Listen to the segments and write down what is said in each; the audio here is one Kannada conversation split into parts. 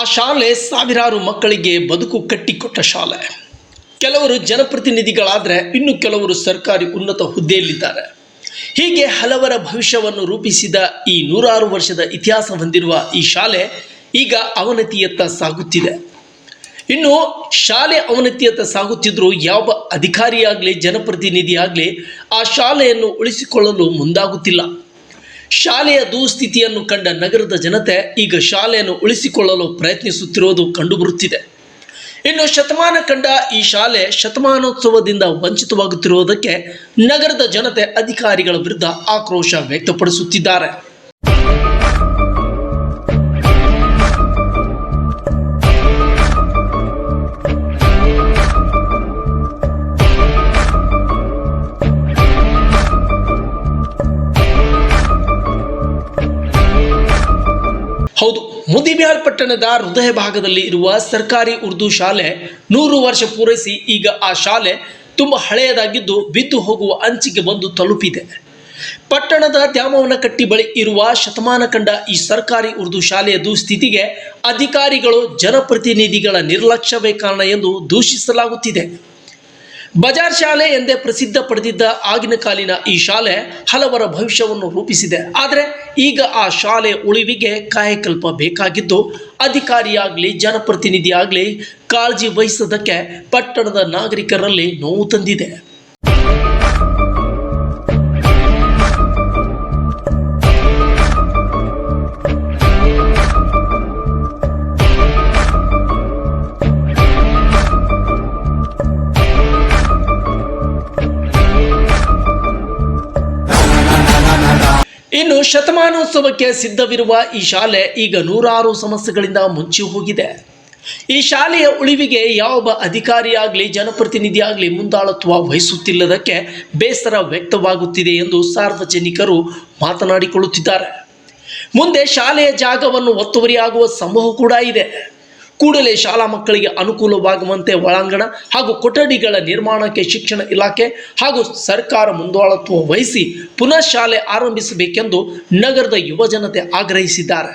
ಆ ಶಾಲೆ ಸಾವಿರಾರು ಮಕ್ಕಳಿಗೆ ಬದುಕು ಕಟ್ಟಿಕೊಟ್ಟ ಶಾಲೆ. ಕೆಲವರು ಜನಪ್ರತಿನಿಧಿಗಳಾದರೆ ಇನ್ನು ಕೆಲವರು ಸರ್ಕಾರಿ ಉನ್ನತ ಹುದ್ದೆಯಲ್ಲಿದ್ದಾರೆ. ಹೀಗೆ ಹಲವರ ಭವಿಷ್ಯವನ್ನು ರೂಪಿಸಿದ ಈ ನೂರಾರು ವರ್ಷದ ಇತಿಹಾಸ ಹೊಂದಿರುವ ಈ ಶಾಲೆ ಈಗ ಅವನತಿಯತ್ತ ಸಾಗುತ್ತಿದೆ. ಇನ್ನು ಶಾಲೆ ಅವನತಿಯತ್ತ ಸಾಗುತ್ತಿದ್ದರೂ ಯಾವ ಅಧಿಕಾರಿಯಾಗಲಿ, ಜನಪ್ರತಿನಿಧಿಯಾಗಲಿ ಆ ಶಾಲೆಯನ್ನು ಉಳಿಸಿಕೊಳ್ಳಲು ಮುಂದಾಗುತ್ತಿಲ್ಲ. ಶಾಲೆಯ ದುಸ್ಥಿತಿಯನ್ನು ಕಂಡ ನಗರದ ಜನತೆ ಈಗ ಶಾಲೆಯನ್ನು ಉಳಿಸಿಕೊಳ್ಳಲು ಪ್ರಯತ್ನಿಸುತ್ತಿರುವುದು ಕಂಡುಬರುತ್ತಿದೆ. ಇನ್ನು ಶತಮಾನ ಕಂಡ ಈ ಶಾಲೆ ಶತಮಾನೋತ್ಸವದಿಂದ ವಂಚಿತವಾಗುತ್ತಿರುವುದಕ್ಕೆ ನಗರದ ಜನತೆ ಅಧಿಕಾರಿಗಳ ವಿರುದ್ಧ ಆಕ್ರೋಶ ವ್ಯಕ್ತಪಡಿಸುತ್ತಿದ್ದಾರೆ. ಹೌದು ಮುದಿಬ್ಯಾಳ್ ಪಟ್ಟಣದ ಹೃದಯ ಭಾಗದಲ್ಲಿ ಇರುವ ಸರ್ಕಾರಿ ಉರ್ದು ಶಾಲೆ ನೂರು ವರ್ಷ ಪೂರೈಸಿ ಈಗ ಆ ಶಾಲೆ ತುಂಬ ಹಳೆಯದಾಗಿದ್ದು ಬಿದ್ದು ಹೋಗುವ ಅಂಚಿಗೆ ಬಂದು ತಲುಪಿದೆ. ಪಟ್ಟಣದ ದ್ಯಾಮವನಕಟ್ಟಿ ಬಳಿ ಇರುವ ಶತಮಾನ ಕಂಡ ಈ ಸರ್ಕಾರಿ ಉರ್ದು ಶಾಲೆಯ ದುಸ್ಥಿತಿಗೆ ಅಧಿಕಾರಿಗಳು ಜನಪ್ರತಿನಿಧಿಗಳ ನಿರ್ಲಕ್ಷ್ಯವೇ ಕಾರಣ ಎಂದು ದೂಷಿಸಲಾಗುತ್ತಿದೆ. ಬಜಾರ್ ಶಾಲೆ ಎಂದೇ ಪ್ರಸಿದ್ಧ ಪಡೆದಿದ್ದ ಆಗಿನ ಕಾಲಿನ ಈ ಶಾಲೆ ಹಲವರ ಭವಿಷ್ಯವನ್ನು ರೂಪಿಸಿದೆ. ಆದರೆ ಈಗ ಆ ಶಾಲೆ ಉಳಿವಿಗೆ ಕಾಯಕಲ್ಪ ಬೇಕಾಗಿದ್ದು, ಅಧಿಕಾರಿಯಾಗಲಿ, ಜನಪ್ರತಿನಿಧಿಯಾಗಲಿ, ಕಾಳಜಿ ವಹಿಸೋದಕ್ಕೆ ಪಟ್ಟಣದ ನಾಗರಿಕರಲ್ಲಿ ನೋವು ತಂದಿದೆ. ಇನ್ನು ಶತಮಾನೋತ್ಸವಕ್ಕೆ ಸಿದ್ಧವಿರುವ ಈ ಶಾಲೆ ಈಗ ನೂರಾರು ಸಮಸ್ಯೆಗಳಿಂದ ಮುಂಚಿ ಹೋಗಿದೆ. ಈ ಶಾಲೆಯ ಉಳಿವಿಗೆ ಯಾವ ಅಧಿಕಾರಿಯಾಗಲಿ, ಜನಪ್ರತಿನಿಧಿಯಾಗಲಿ ಮುಂದಾಳತ್ವ ವಹಿಸುತ್ತಿಲ್ಲದಕ್ಕೆ ಬೇಸರ ವ್ಯಕ್ತವಾಗುತ್ತಿದೆ ಎಂದು ಸಾರ್ವಜನಿಕರು ಮಾತನಾಡಿಕೊಳ್ಳುತ್ತಿದ್ದಾರೆ. ಮುಂದೆ ಶಾಲೆಯ ಜಾಗವನ್ನು ಒತ್ತುವರಿಯಾಗುವ ಸಂಭವ ಕೂಡ ಇದೆ. ಕೂಡಲೇ ಶಾಲಾ ಮಕ್ಕಳಿಗೆ ಅನುಕೂಲವಾಗುವಂತೆ ಒಳಾಂಗಣ ಹಾಗೂ ಕೊಠಡಿಗಳ ನಿರ್ಮಾಣಕ್ಕೆ ಶಿಕ್ಷಣ ಇಲಾಖೆ ಹಾಗೂ ಸರ್ಕಾರ ಮುಂದಾಳತ್ವ ವಹಿಸಿ ಪುನಃ ಶಾಲೆ ಆರಂಭಿಸಬೇಕೆಂದು ನಗರದ ಯುವಜನತೆ ಆಗ್ರಹಿಸಿದ್ದಾರೆ.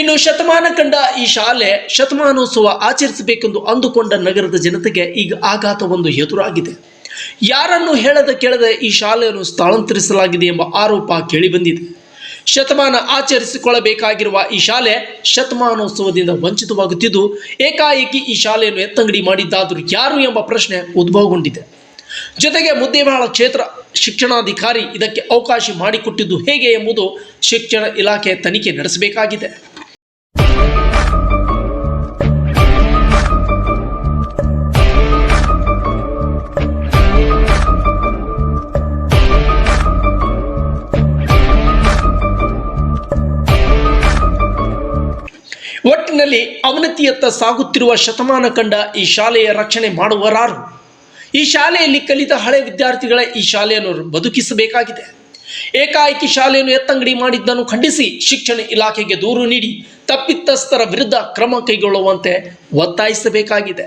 ಇನ್ನು ಶತಮಾನ ಕಂಡ ಈ ಶಾಲೆ ಶತಮಾನೋತ್ಸವ ಆಚರಿಸಬೇಕೆಂದು ಅಂದುಕೊಂಡ ನಗರದ ಜನತೆಗೆ ಈಗ ಆಘಾತವೊಂದು ಎದುರಾಗಿದೆ. ಯಾರನ್ನು ಹೇಳದ ಕೇಳದೆ ಈ ಶಾಲೆಯನ್ನು ಸ್ಥಳಾಂತರಿಸಲಾಗಿದೆ ಎಂಬ ಆರೋಪ ಕೇಳಿಬಂದಿದೆ ಶತಮಾನ ಆಚರಿಸಿಕೊಳ್ಳಬೇಕಾಗಿರುವ ಈ ಶಾಲೆ ಶತಮಾನೋತ್ಸವದಿಂದ ವಂಚಿತವಾಗುತ್ತಿದ್ದು, ಏಕಾಏಕಿ ಈ ಶಾಲೆಯನ್ನು ಎತ್ತಂಗಡಿ ಮಾಡಿದ್ದಾದರೂ ಯಾರು ಎಂಬ ಪ್ರಶ್ನೆ ಉದ್ಭವಗೊಂಡಿದೆ. ಜೊತೆಗೆ ಮುದ್ದೇಬಾಳ ಕ್ಷೇತ್ರ ಶಿಕ್ಷಣಾಧಿಕಾರಿ ಇದಕ್ಕೆ ಅವಕಾಶ ಮಾಡಿಕೊಟ್ಟಿದ್ದು ಹೇಗೆ ಎಂಬುದು ಶಿಕ್ಷಣ ಇಲಾಖೆ ತನಿಖೆ ನಡೆಸಬೇಕಾಗಿದೆ. ಒಟ್ಟಿನಲ್ಲಿ ಅವನತಿಯತ್ತ ಸಾಗುತ್ತಿರುವ ಶತಮಾನ ಕಂಡ ಈ ಶಾಲೆಯ ರಕ್ಷಣೆ ಮಾಡುವರಾರು. ಈ ಶಾಲೆಯಲ್ಲಿ ಕಲಿತ ಹಳೆ ವಿದ್ಯಾರ್ಥಿಗಳ ಈ ಶಾಲೆಯನ್ನು ಬದುಕಿಸಬೇಕಾಗಿದೆ. ಏಕಾಏಕಿ ಶಾಲೆಯನ್ನು ಎತ್ತಂಗಡಿ ಮಾಡಿದ್ದನ್ನು ಖಂಡಿಸಿ ಶಿಕ್ಷಣ ಇಲಾಖೆಗೆ ದೂರು ನೀಡಿ ತಪ್ಪಿತಸ್ಥರ ವಿರುದ್ಧ ಕ್ರಮ ಕೈಗೊಳ್ಳುವಂತೆ ಒತ್ತಾಯಿಸಬೇಕಾಗಿದೆ.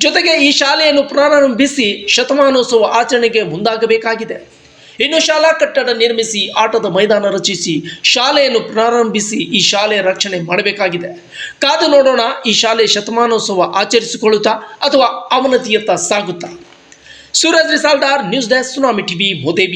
ಜೊತೆಗೆ ಈ ಶಾಲೆಯನ್ನು ಪ್ರಾರಂಭಿಸಿ ಶತಮಾನೋತ್ಸವ ಆಚರಣೆಗೆ ಮುಂದಾಗಬೇಕಾಗಿದೆ. ಇನ್ನು ಶಾಲಾ ಕಟ್ಟಡ ನಿರ್ಮಿಸಿ, ಆಟದ ಮೈದಾನ ರಚಿಸಿ, ಶಾಲೆಯನ್ನು ಪ್ರಾರಂಭಿಸಿ ಈ ಶಾಲೆಯ ರಕ್ಷಣೆ ಮಾಡಬೇಕಾಗಿದೆ. ಕಾದು ನೋಡೋಣ, ಈ ಶಾಲೆ ಶತಮಾನೋತ್ಸವ ಆಚರಿಸಿಕೊಳ್ಳುತ್ತಾ ಅಥವಾ ಅವನತಿಯತ್ತ ಸಾಗುತ್ತಾ? Suraj Risaldar news desk, tsunami TV, ಮೋದೆ